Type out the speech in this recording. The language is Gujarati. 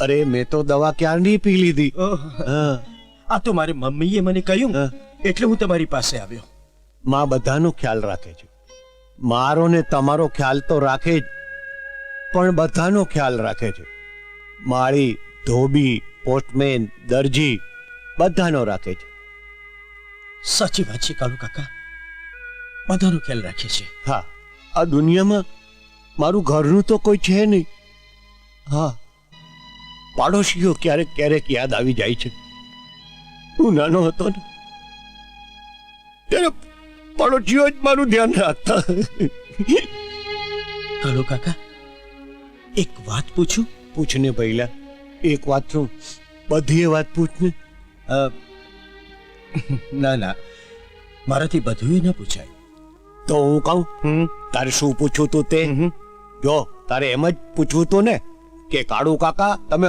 અરે મેં તો દવા ક્યારની પી લીધી? ઓહ, હા. આ તો મારી મમ્મીએ મને કહ્યું. એટલે હું તમારી પાસે આવ્યો. માં બધાનો ખ્યાલ રાખે છે. મારો ને તમારો ખ્યાલ તો રાખે જ પણ બધાનો ખ્યાલ રાખે છે. માળી ધોબી પોસ્ટમેન દરજી બધાનો રાખે છે. સાચી વાત છે કાલુ કાકા. બધાનો ખ્યાલ રાખે છે. હા. આ દુનિયામાં મારું ઘરનું તો કોઈ છે નહીં. હા. પાડોશીઓ ક્યારેક ક્યારેક યાદ આવી જાય છે. હું નાનો હતો ને ત્યારે પાડોશીઓ જ મારું ધ્યાન રાખતા. કાળુ કાકા એક વાત પૂછું? પૂછને પહેલા એક વાત શું બધી વાત પૂછને. ના ના મારાથી બધું ના પૂછાય. તો હું કહું તારે શું પૂછવું તું તે. જો તારે એમ જ પૂછવું તું ને કે કાળુ કાકા તમે